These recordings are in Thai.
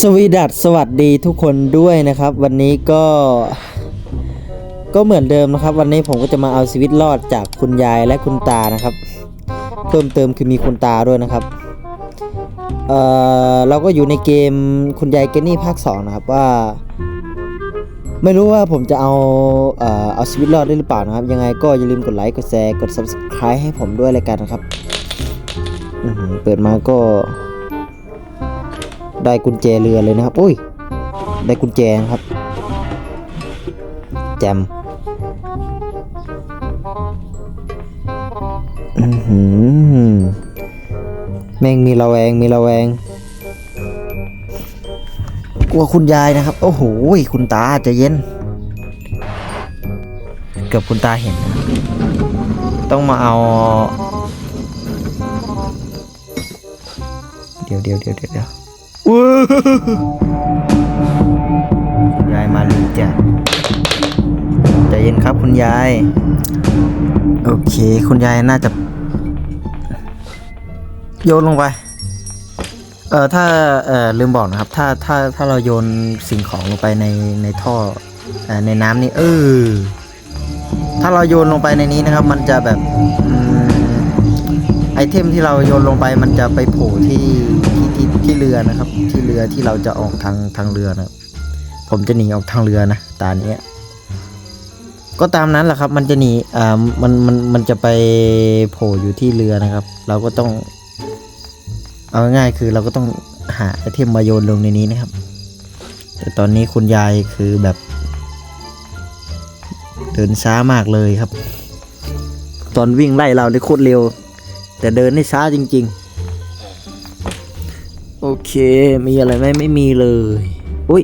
สวีดัสสวัสดีทุกคนด้วยนะครับ วันนี้ก็ ก็เหมือนเดิมนะครับ วันนี้ผมก็จะมาเอาชีวิตรอดจากคุณยายและคุณตานะครับ เพิ่มเติมคือมีคุณตาด้วยนะครับเอ่อเราก็อยู่ในเกมคุณยายเกนนี่ภาค2นะครับว่า ไม่รู้ว่าผมจะเอาเอ่อเอาชีวิตรอดได้หรือเปล่านะครับ ยังไงก็อย่าลืมกดไลค์กดแชร์กด subscribe ให้ผมด้วยเลยกันนะครับเปิดมาก็ ได้กุญแจเรือเลยนะครับอุ้ยได้กุญแจนะครับ แจมแม่งมีระแวงมีระแวง กลัวคุณยายนะครับ โอ้โหคุณตาจะเย็น เกือบคุณตาเห็น ต้องมาเอา เดี๋ยวเดี๋ยวเดี๋ยวเดี๋ยว คุณยายมาลีจ้ะใจเย็นครับคุณยาย โอเค คุณยายน่าจะ โยนลงไป เอ่อ ถ้า เอ่อ ลืมบอกนะครับ ถ้า ถ้า ถ้าเราโยนสิ่งของลงไปใน ในท่อเอ่อในน้ำนี่ เออ ถ้าเราโยนลงไปในนี้นะครับ มันจะแบบ ไอเทมที่เราโยนลงไปมันจะไปโผล่ที่ที่ที่ที่เรือนะครับ ที่เรือที่เราจะออกทางทางเรือนะผมจะหนีออกทางเรือนะตาเนี้ยก็ตามนั้นแหละครับ มันจะหนีอ่ามันมันมันจะไปโผล่อยู่ที่เรือนะครับ เราก็ต้อง เอาง่ายคือเราก็ต้องหาไอเทมมาโยนลงในนี้นะครับ แต่ตอนนี้คุณยายคือแบบ เดินช้ามากเลยครับ ตอนวิ่งไล่เราได้โคตรเร็ว แต่เดินได้ช้าจริง ๆ โอเค มีอะไรไหมไม่มีเลย อุ้ย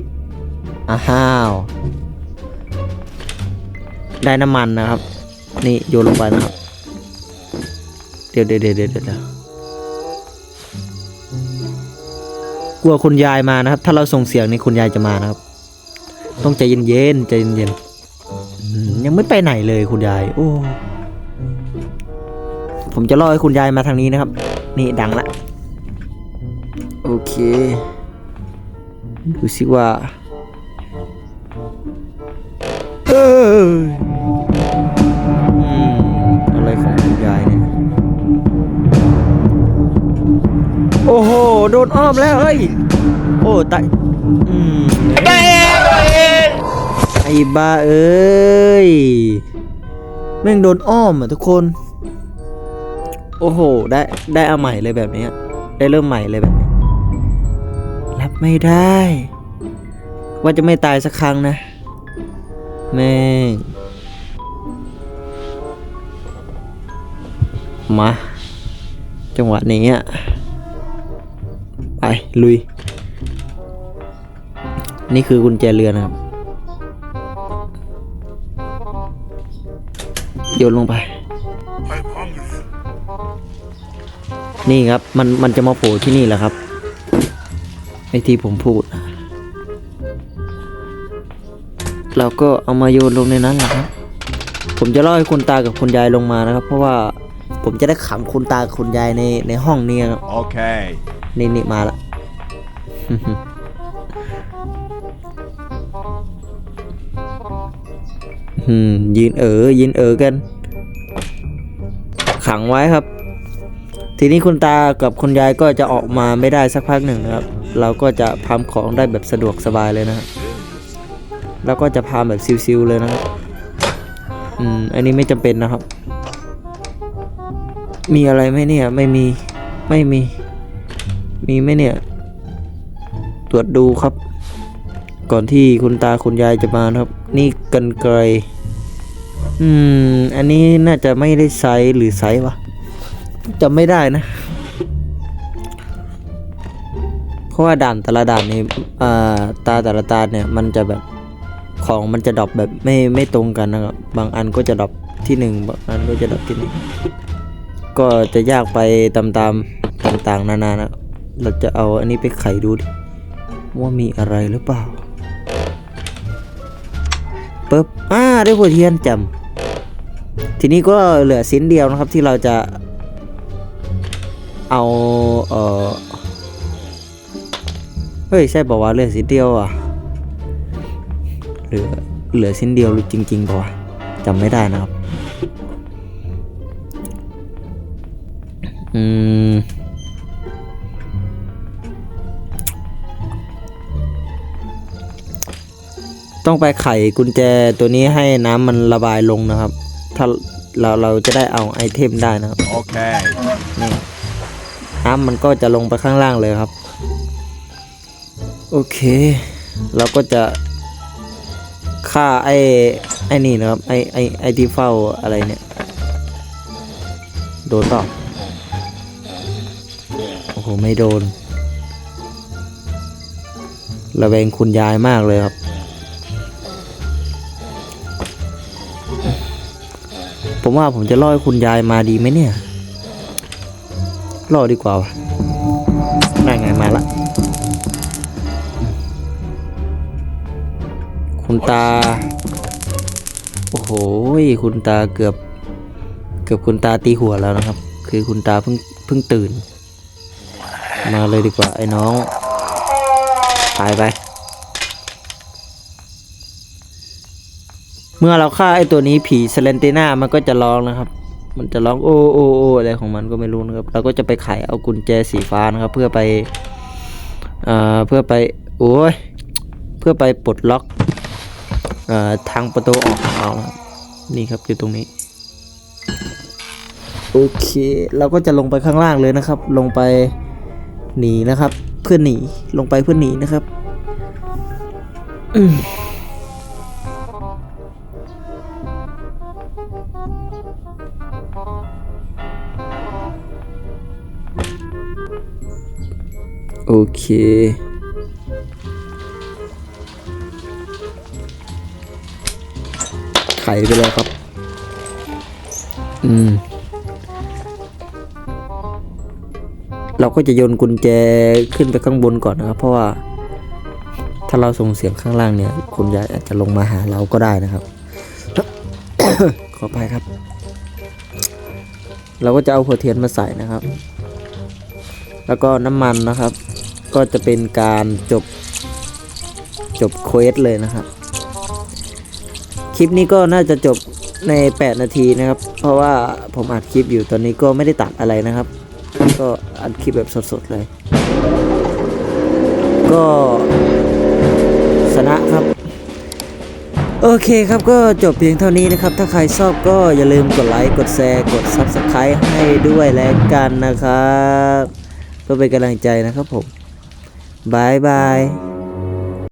อ้าวได้น้ำมันนะครับ นี่โยนลงไปนะครับเดี๋ยวเดี๋ยวเดี๋ยวเดี๋ยวเดี๋ยวกลัวคุณยายมานะครับ ถ้าเราส่งเสียงนี่คุณยายจะมานะครับ ต้องใจเย็นๆใจเย็นๆยังไม่ไปไหนเลยคุณยาย โอ้ ผมจะล่อให้คุณยายมาทางนี้นะครับ นี่ดังละ โอเค ดูสิว่าเอออะไรของคุณยายเนี่ย โอ้โห โดนอ้อมแล้วเฮ้ย โอ้ตายอืมไอ้บ้าเอ้ยแม่งโดนอ้อมอะทุกคน โอ้โห ได้ได้เอาใหม่เลยแบบนี้ ได้เริ่มใหม่เลยแบบนี้ รับไม่ได้ ว่าจะไม่ตายสักครั้งนะ แม่ง มา จังหวะนี้อะ ไป ลุย นี่คือกุญแจเรือนะครับ โยนลงไป นี่ครับ มันมันจะมาโผล่ที่นี่แหละครับไอที่ผมพูดนะเราก็เอามาโยนลงในนั้นแหละครับผมจะล่อให้คุณตากับคุณยายลงมานะครับ เพราะว่าผมจะได้ขังคุณตากับคุณยายในในห้องนี้ครับ Okay. นี่นี่มาละอืมยืนเออยืนเออกัน ขังไว้ครับ ทีนี้คุณตากับคุณยายก็จะออกมาไม่ได้สักพักหนึ่งนะครับ เราก็จะพามของได้แบบสะดวกสบายเลยนะครับแล้วก็จะพามแบบซิวๆเลยนะครับ อืม อันนี้ไม่จำเป็นนะครับ มีอะไรไหมเนี่ย ไม่มี ไม่มี มีไหมเนี่ย ตรวจดูครับ ก่อนที่คุณตาคุณยายจะมานะครับ นี่กันไกล อืม อันนี้น่าจะไม่ได้ไซส์หรือไซส์วะ จำไม่ได้นะ เพราะว่าด่านแต่ละด่านนี่ตาแต่ละตาเนี่ยมันจะแบบของมันจะดรอปแบบไม่ไม่ตรงกันนะครับ บางอันก็จะดรอปที่หนึ่งบางอันก็จะดรอปที่หนึ่งก็จะยากไปตามๆต่างๆ นานานะ เราจะเอาอันนี้ไปไขดูดิว่ามีอะไรหรือเปล่าปึ๊บอ่าได้หัวเทียนจำทีนี้ก็เหลือสิ้นเดียวนะครับที่เราจะ เอาเอ่อเฮ้ยใช่บอกว่าเหลือชิ้นเดียวอะเหลือเหลือชิ้นเดียวหรือจริงๆป่าวะจำไม่ได้นะครับ อืมต้องไปไขกุญแจตัวนี้ให้น้ำมันระบายลงนะครับ ถ้าเราเราจะได้เอาไอเทมได้นะครับ Okay. นี่ น้ำมันก็จะลงไปข้างล่างเลยครับ โอเค เราก็จะฆ่าไอ้ไอ้นี่นะครับ ไอ้ไอ้ไอ้ที่เฝ้าอะไรเนี่ย โดนเปล่าโอ้โห ไม่โดน ระแวงคุณยายมากเลยครับ ผมว่าผมจะล่อให้คุณยายมาดีไหมเนี่ย รอดีกว่าวะนั่นไงมาละ คุณตา โอ้โห คุณตาเกือบ เกือบคุณตาตีหัวแล้วนะครับ คือคุณตาเพิ่งเพิ่งตื่น มาเลยดีกว่าไอ้น้องตายไป เมื่อเราฆ่าไอ้ตัวนี้ผีเซเลนติน่ามันก็จะร้องนะครับ มันจะร้องโอ้โอ้โอ้อะไรของมันก็ไม่รู้นะครับเราก็จะไปไขเอากุญแจสีฟ้านะครับ เพื่อไปเอ่อเพื่อไปโอ้ยเพื่อไปปลดล็อกเอ่อทางประตูออกของเรานะครับนี่ครับอยู่ตรงนี้โอเค เราก็จะลงไปข้างล่างเลยนะครับ ลงไปหนีนะครับ เพื่อหนีลงไปเพื่อหนีนะครับ โอเค ไขไปเลยครับ อืม เราก็จะโยนกุญแจขึ้นไปข้างบนก่อนนะครับ เพราะว่า ถ้าเราส่งเสียงข้างล่างเนี่ย คุณยายอาจจะลงมาหาเราก็ได้นะครับ ขอไปครับ เราก็จะเอาหัวเทียนมาใส่นะครับแล้วก็น้ำมันนะครับ ก็จะเป็นการจบจบเควสเลยนะครับ คลิปนี้ก็น่าจะจบใน 8 นาทีนะครับ เพราะว่าผมอัดคลิปอยู่ตอนนี้ก็ไม่ได้ตัดอะไรนะครับ ก็อัดคลิปแบบสดๆเลย ก็ชนะครับ โอเคครับก็จบเพียงเท่านี้นะครับ ถ้าใครชอบก็อย่าลืมกดไลค์กดแชร์กด Subscribe ให้ด้วยแล้วกันนะครับเพื่อเป็นกำลังใจนะครับผม บายบาย